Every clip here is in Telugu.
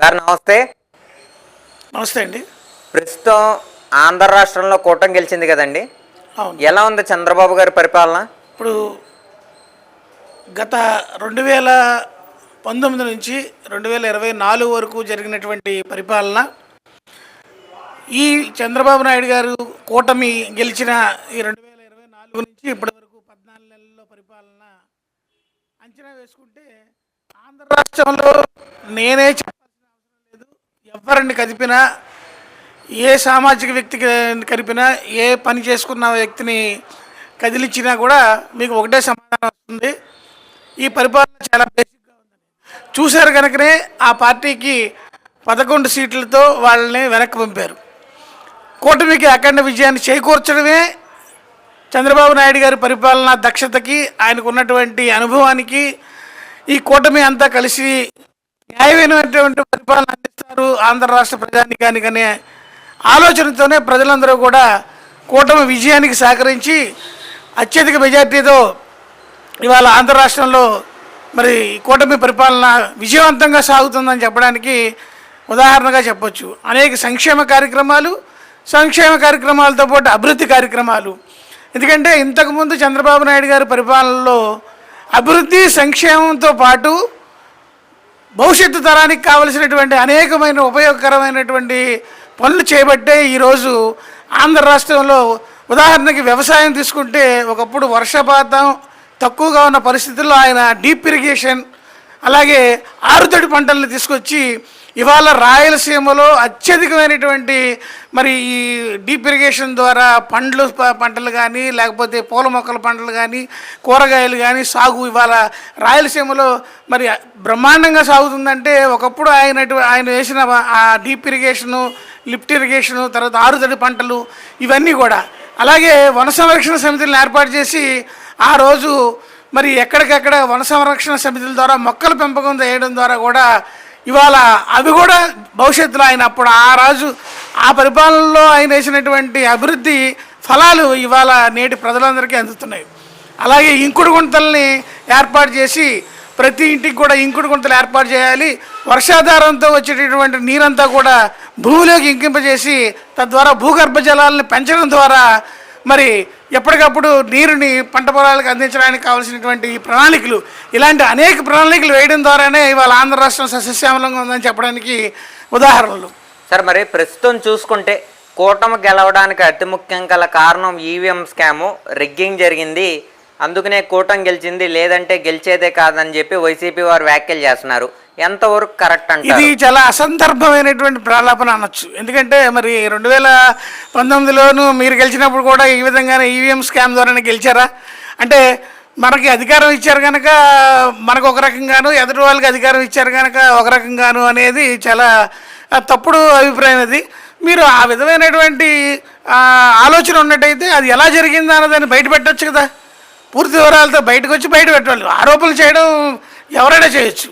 సార్ నమస్తే. నమస్తే అండి. ప్రస్తుతం ఆంధ్ర రాష్ట్రంలో కూటమి గెలిచింది కదండి. ఎలా ఉంది చంద్రబాబు గారి పరిపాలన? ఇప్పుడు గత రెండు వేల పంతొమ్మిది నుంచి రెండు వేల ఇరవై నాలుగు వరకు జరిగినటువంటి పరిపాలన ఈ చంద్రబాబు నాయుడు గారు కూటమి గెలిచిన ఈ రెండు వేల ఇరవై నాలుగు నుంచి ఇప్పటి వరకు పద్నాలుగు నెలల్లో పరిపాలన అంచనా వేసుకుంటే ఆంధ్ర రాష్ట్రంలో నేనే ఎవరిని కదిపినా ఏ సామాజిక వ్యక్తికి కలిపినా ఏ పని చేసుకున్న వ్యక్తిని కదిలించినా కూడా మీకు ఒకటే సమాధానం వస్తుంది. ఈ పరిపాలన చాలా బేసిక్గా ఉందని. చూశారు కనుకనే ఆ పార్టీకి పదకొండు సీట్లతో వాళ్ళని వెనక్కి పంపారు. కూటమికి అఖండ విజయాన్ని చేకూర్చడమే చంద్రబాబు నాయుడు గారి పరిపాలన దక్షతకి ఆయనకు ఉన్నటువంటి అనుభవానికి ఈ కూటమి అంతా కలిసి న్యాయమైనటువంటి పరిపాలన అందిస్తారు ఆంధ్ర రాష్ట్ర ప్రజానికానికనే ఆలోచనతోనే ప్రజలందరూ కూడా కూటమి విజయానికి సహకరించి అత్యధిక మెజార్టీతో ఇవాళ ఆంధ్ర రాష్ట్రంలో మరి కూటమి పరిపాలన విజయవంతంగా సాగుతుందని చెప్పడానికి ఉదాహరణగా చెప్పొచ్చు. అనేక సంక్షేమ కార్యక్రమాలు సంక్షేమ కార్యక్రమాలతో పాటు అభివృద్ధి కార్యక్రమాలు. ఎందుకంటే ఇంతకుముందు చంద్రబాబు నాయుడు గారి పరిపాలనలో అభివృద్ధి సంక్షేమంతో పాటు భవిష్యత్తు తరానికి కావలసినటువంటి అనేకమైన ఉపయోగకరమైనటువంటి పనులు చేపట్టే ఈరోజు ఆంధ్ర రాష్ట్రంలో ఉదాహరణకి వ్యవసాయం తీసుకుంటే ఒకప్పుడు వర్షపాతం తక్కువగా ఉన్న పరిస్థితుల్లో ఆయన డీప్ ఇరిగేషన్ అలాగే ఆరుతడి పంటలను తీసుకొచ్చి ఇవాళ రాయలసీమలో అత్యధికమైనటువంటి మరి ఈ డీప్ ఇరిగేషన్ ద్వారా పండ్లు పంటలు కానీ లేకపోతే పూల మొక్కల పంటలు కానీ కూరగాయలు కానీ సాగు ఇవాళ రాయలసీమలో మరి బ్రహ్మాండంగా సాగుతుందంటే ఒకప్పుడు ఆయన ఆయన వేసిన ఆ డీప్ ఇరిగేషను లిఫ్ట్ ఇరిగేషను తర్వాత ఆరుతడి పంటలు ఇవన్నీ కూడా. అలాగే వన సంరక్షణ సమితులను ఏర్పాటు చేసి ఆ రోజు మరి ఎక్కడికెక్కడ వన సంరక్షణ సమితుల ద్వారా మొక్కల పెంపకం చేయడం ద్వారా కూడా ఇవాళ అవి కూడా భవిష్యత్తులో ఆయన అప్పుడు ఆ రాజు ఆ పరిపాలనలో ఆయన వేసినటువంటి అభివృద్ధి ఫలాలు ఇవాళ నేటి ప్రజలందరికీ అందుతున్నాయి. అలాగే ఇంకుడు గుంతల్ని ఏర్పాటు చేసి ప్రతి ఇంటికి కూడా ఇంకుడు గుంతలు ఏర్పాటు చేయాలి. వర్షాధారంతో వచ్చేటటువంటి నీరంతా కూడా భూమిలోకి ఇంకింపజేసి తద్వారా భూగర్భ జలాలను పెంచడం ద్వారా మరి ఎప్పటికప్పుడు నీరుని పంట పొలాలకు అందించడానికి కావాల్సినటువంటి ప్రణాళికలు ఇలాంటి అనేక ప్రణాళికలు వేయడం ద్వారానే ఇవాళ ఆంధ్ర రాష్ట్రం సస్యశ్యామలంగా ఉందని చెప్పడానికి ఉదాహరణలు. సార్ మరి ప్రస్తుతం చూసుకుంటే కూటమి గెలవడానికి అతి ముఖ్యం గల కారణం ఈవీఎం స్కాము రిగ్గింగ్ జరిగింది. అందుకనే కూటమి గెలిచింది లేదంటే గెలిచేదే కాదని చెప్పి వైసీపీ వారు వ్యాఖ్యలు చేస్తున్నారు. ఎంతవరకు కరెక్ట్ ఇది చాలా అసందర్భమైనటువంటి ప్రలాపన అనొచ్చు. ఎందుకంటే మరి రెండు వేల పంతొమ్మిదిలోను మీరు గెలిచినప్పుడు కూడా ఈ విధంగానే ఈవీఎం స్కామ్ ద్వారానే గెలిచారా? అంటే మనకి అధికారం ఇచ్చారు కనుక మనకు ఒక రకంగాను ఎదుటి వాళ్ళకి అధికారం ఇచ్చారు కనుక ఒక రకంగాను అనేది చాలా తప్పుడు అభిప్రాయం అది. మీరు ఆ విధమైనటువంటి ఆలోచన ఉన్నట్టయితే అది ఎలా జరిగిందా అన్నదాన్ని బయట పెట్టచ్చు కదా. పూర్తి వివరాలతో బయటకు వచ్చి బయట పెట్టాలి. ఆరోపణలు చేయడం ఎవరైనా చేయొచ్చు.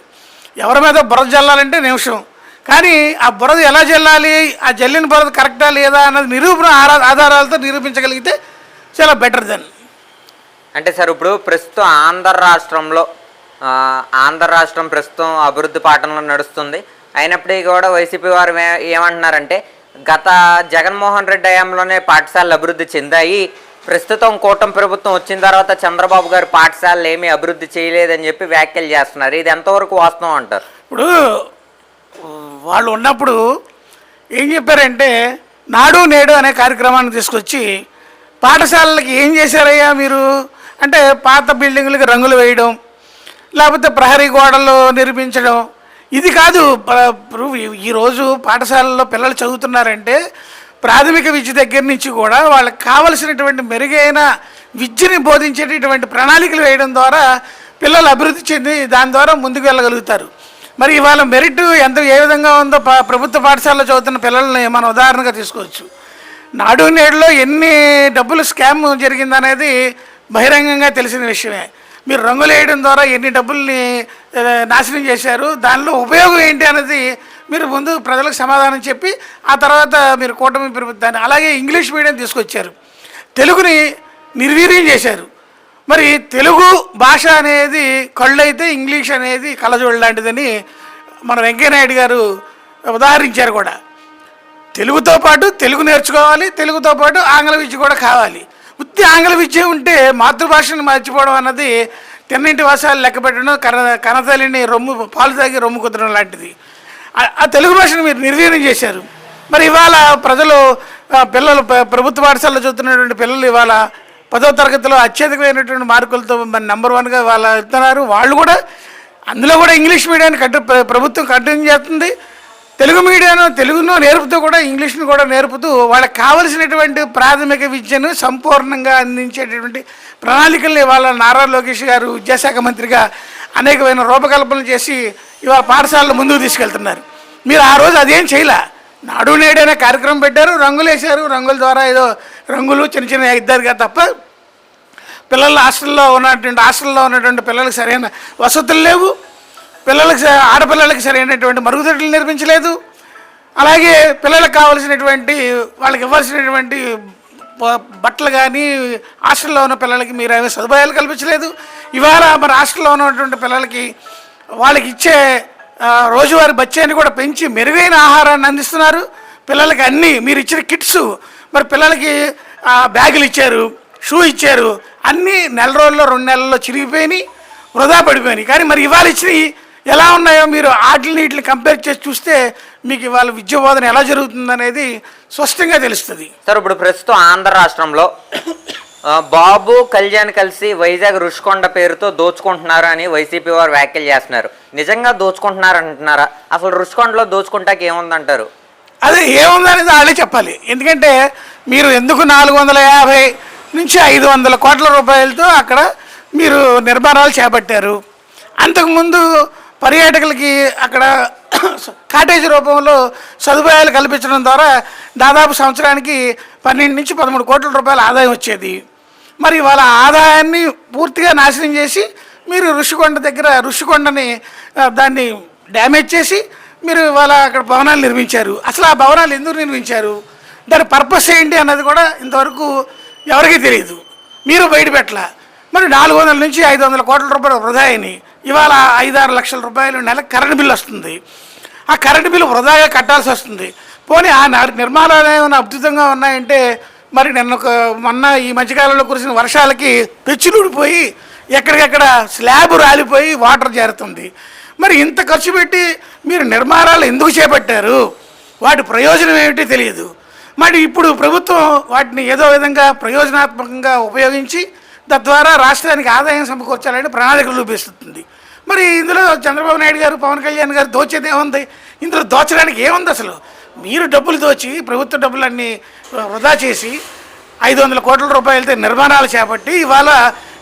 ఎవరి మీద బురద జల్లాలంటే నిమిషం. కానీ ఆ బురద ఎలా జల్లాలి? ఆ జల్లిన బురద కరెక్టా లేదా అన్నది నిరూపణ ఆరా- ఆధారాలతో నిరూపించగలిగితే చాలా బెటర్ దెన్. అంటే సార్ ఇప్పుడు ప్రస్తుతం ఆంధ్ర రాష్ట్రంలో ఆంధ్ర రాష్ట్రం ప్రస్తుతం అభివృద్ధి పాఠంలో నడుస్తుంది. అయినప్పటికీ కూడా వైసీపీ వారు ఏమంటున్నారంటే గత జగన్మోహన్ రెడ్డి హయాంలోనే పాఠశాలలు అభివృద్ధి చెందాయి. ప్రస్తుతం కూటమి ప్రభుత్వం వచ్చిన తర్వాత చంద్రబాబు గారు పాఠశాలలు ఏమీ అభివృద్ధి చేయలేదని చెప్పి వ్యాఖ్యలు చేస్తున్నారు. ఇది ఎంతవరకు వాస్తవం అంటారు? ఇప్పుడు వాళ్ళు ఉన్నప్పుడు ఏం చెప్పారంటే నాడు నేడు అనే కార్యక్రమాన్ని తీసుకొచ్చి పాఠశాలలకి ఏం చేశారయ్యా మీరు? అంటే పాత బిల్డింగులకి రంగులు వేయడం లేకపోతే ప్రహరీ గోడలు నిర్మించడం. ఇది కాదు ఈరోజు పాఠశాలల్లో పిల్లలు చదువుతున్నారంటే ప్రాథమిక విద్య దగ్గర నుంచి కూడా వాళ్ళకి కావలసినటువంటి మెరుగైన విద్యని బోధించేటటువంటి ప్రణాళికలు వేయడం ద్వారా పిల్లలు అభివృద్ధి చెంది దాని ద్వారా ముందుకు వెళ్ళగలుగుతారు. మరి ఇవాళ మెరిట్ ఎంత ఏ విధంగా ఉందో ప్రభుత్వ పాఠశాలలో చదువుతున్న పిల్లల్ని మనం ఉదాహరణగా తీసుకోవచ్చు. నాడు నేడులో ఎన్ని డబ్బులు స్కామ్ జరిగిందనేది బహిరంగంగా తెలిసిన విషయమే. మీరు రంగులు వేయడం ద్వారా ఎన్ని డబ్బుల్ని నాశనం చేశారు దానిలో ఉపయోగం ఏంటి అనేది మీరు ముందు ప్రజలకు సమాధానం చెప్పి ఆ తర్వాత మీరు కూటమి పెరుగుతాను అలాగే ఇంగ్లీష్ మీడియం తీసుకొచ్చారు. తెలుగుని నిర్వీర్యం చేశారు. మరి తెలుగు భాష అనేది కళ్ళైతే ఇంగ్లీష్ అనేది కళ్ళజోడు లాంటిదని మన వెంకయ్యనాయుడు గారు ఉదాహరించారు కూడా. తెలుగుతో పాటు తెలుగు నేర్చుకోవాలి తెలుగుతో పాటు ఆంగ్ల విద్య కూడా కావాలి. ఉత్తి ఆంగ్ల విద్య ఉంటే మాతృభాషను మర్చిపోవడం అన్నది తిన్నింటి వాసాలు లెక్క పెట్టడం కన కనతల్లిని రొమ్ము పాలు తాగి రొమ్ము కుదరడం లాంటిది. ఆ- తెలుగు భాషను మీరు నిర్వీర్యం చేశారు. మరి ఇవాళ ప్రజలు పిల్లలు ప్రభుత్వ పాఠశాలలో చదువుతున్నటువంటి పిల్లలు ఇవాళ పదో తరగతిలో అత్యధికమైనటువంటి మార్కులతో మరి నెంబర్ వన్గా వాళ్ళ ఇస్తున్నారు వాళ్ళు కూడా అందులో కూడా ఇంగ్లీష్ మీడియాన్ని కట్టు ప్రభుత్వం కంటిన్యూ చేస్తుంది. తెలుగు మీడియాను తెలుగును నేర్పుతూ కూడా ఇంగ్లీష్ను కూడా నేర్పుతూ వాళ్ళకి కావలసినటువంటి ప్రాథమిక విద్యను సంపూర్ణంగా అందించేటటువంటి ప్రణాళికల్ని ఇవాళ నారా లోకేష్ గారు విద్యాశాఖ మంత్రిగా అనేకమైన రూపకల్పన చేసి ఇవాళ పాఠశాలలో ముందుకు తీసుకెళ్తున్నారు. మీరు ఆ రోజు అదేం చేయలే. నాడు నేడైనా కార్యక్రమం పెట్టారు రంగులు వేశారు. రంగుల ద్వారా ఏదో రంగులు చిన్న చిన్న ఇద్దరుగా తప్ప పిల్లల హాస్టల్లో ఉన్నటువంటి హాస్టల్లో ఉన్నటువంటి పిల్లలకు సరైన వసతులు లేవు. పిల్లలకు ఆడపిల్లలకు ఆడపిల్లలకి సరైనటువంటి మరుగుదొడ్లు నిర్మించలేదు. అలాగే పిల్లలకు కావలసినటువంటి వాళ్ళకి ఇవ్వాల్సినటువంటి బట్టలు కానీ హాస్టల్లో ఉన్న పిల్లలకి మీరు ఏమీ సదుపాయాలు కల్పించలేదు. ఇవాళ మన హాస్టల్లో ఉన్నటువంటి పిల్లలకి వాళ్ళకి ఇచ్చే రోజువారి రోజువారీ కూడా పెంచి మెరుగైన ఆహారాన్ని అందిస్తున్నారు. పిల్లలకి అన్నీ మీరు ఇచ్చిన కిట్స్ మరి పిల్లలకి బ్యాగులు ఇచ్చారు షూ ఇచ్చారు అన్నీ నెల రోజుల్లో రెండు నెలల్లో చిరిగిపోయినాయి వృధా పడిపోయినాయి. కానీ మరి ఇవాళ ఇచ్చినవి ఎలా ఉన్నాయో మీరు వాటిని వీటిని కంపేర్ చేసి చూస్తే మీకు ఇవాళ విద్య బోధన ఎలా జరుగుతుందనేది స్పష్టంగా తెలుస్తుంది. సార్ ఇప్పుడు ప్రస్తుతం ఆంధ్ర రాష్ట్రంలో బాబు కళ్యాణ్ కలిసి వైజాగ్ రుషికొండ పేరుతో దోచుకుంటున్నారు అని వైసీపీ వారు వ్యాఖ్యలు చేస్తున్నారు. నిజంగా దోచుకుంటున్నారు అంటున్నారా? అసలు రుషికొండలో దోచుకుంటాకి ఏముందంటారు? అదే ఏముందనేది వాళ్ళే చెప్పాలి. ఎందుకంటే మీరు ఎందుకు నాలుగు వందల యాభై నుంచి ఐదు వందల కోట్ల రూపాయలతో అక్కడ మీరు నిర్మాణాలు చేపట్టారు? అంతకుముందు పర్యాటకులకి అక్కడ కాటేజీ రూపంలో సదుపాయాలు కల్పించడం ద్వారా దాదాపు సంవత్సరానికి పన్నెండు నుంచి పదమూడు కోట్ల రూపాయల ఆదాయం వచ్చేది. మరి వాళ్ళ ఆదాయాన్ని పూర్తిగా నాశనం చేసి మీరు ఋషికొండ దగ్గర ఋషికొండని దాన్ని డ్యామేజ్ చేసి మీరు వాళ్ళ అక్కడ భవనాలు నిర్మించారు. అసలు ఆ భవనాలు ఎందుకు నిర్మించారు? దాని పర్పస్ ఏంటి అన్నది కూడా ఇంతవరకు ఎవరికీ తెలియదు. మీరు బయటపెట్టలా మరి నాలుగు వందల నుంచి ఐదు వందల కోట్ల రూపాయలు వృధా అయినాయి. ఇవాళ ఐదారు లక్షల రూపాయలు నెల కరెంటు బిల్లు వస్తుంది. ఆ కరెంటు బిల్లు వృధాగా కట్టాల్సి వస్తుంది. పోనీ ఆ నా- నిర్మాణాలు ఏమైనా అద్భుతంగా ఉన్నాయంటే మరి నిన్న ఒక మొన్న ఈ మధ్యకాలంలో కురిసిన వర్షాలకి పెచ్చులుడిపోయి ఎక్కడికెక్కడ స్లాబ్ రాలిపోయి వాటర్ చేరుతుంది. మరి ఇంత ఖర్చు పెట్టి మీరు నిర్మాణాలు ఎందుకు చేపట్టారు? వాటి ప్రయోజనం ఏమిటి తెలియదు. మరి ఇప్పుడు ప్రభుత్వం వాటిని ఏదో విధంగా ప్రయోజనాత్మకంగా ఉపయోగించి తద్వారా రాష్ట్రానికి ఆదాయం సమకూర్చాలని ప్రణాళికలు చూపిస్తుంది మరి ఇందులో చంద్రబాబు నాయుడు గారు పవన్ కళ్యాణ్ గారు దోచేది ఏముంది? ఇందులో దోచడానికి ఏముంది అసలు? మీరు డబ్బులు దోచి ప్రభుత్వ డబ్బులన్నీ వృధా చేసి ఐదు వందల కోట్ల రూపాయలతో నిర్మాణాలు చేపట్టి ఇవాళ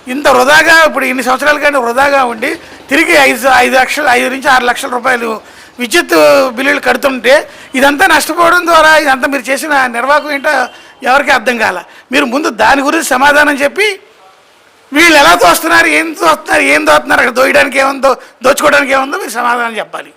ఇంత వృధాగా ఇప్పుడు ఇన్ని సంవత్సరాల కంటే వృధాగా ఉండి తిరిగి ఐదు ఐదు లక్షలు ఐదు నుంచి ఆరు లక్షల రూపాయలు విద్యుత్ బిల్లులు కడుతుంటే ఇదంతా నష్టపోవడం ద్వారా ఇదంతా మీరు చేసిన నిర్వాహకం ఏంటో ఎవరికి అర్థం కాల. మీరు ముందు దాని గురించి సమాధానం చెప్పి వీళ్ళు ఎలా తోస్తున్నారు ఏం తోస్తున్నారు ఏం దోస్తున్నారు అక్కడ దోయడానికి ఏముందో దోచుకోవడానికి ఏముందో మీరు సమాధానం చెప్పాలి.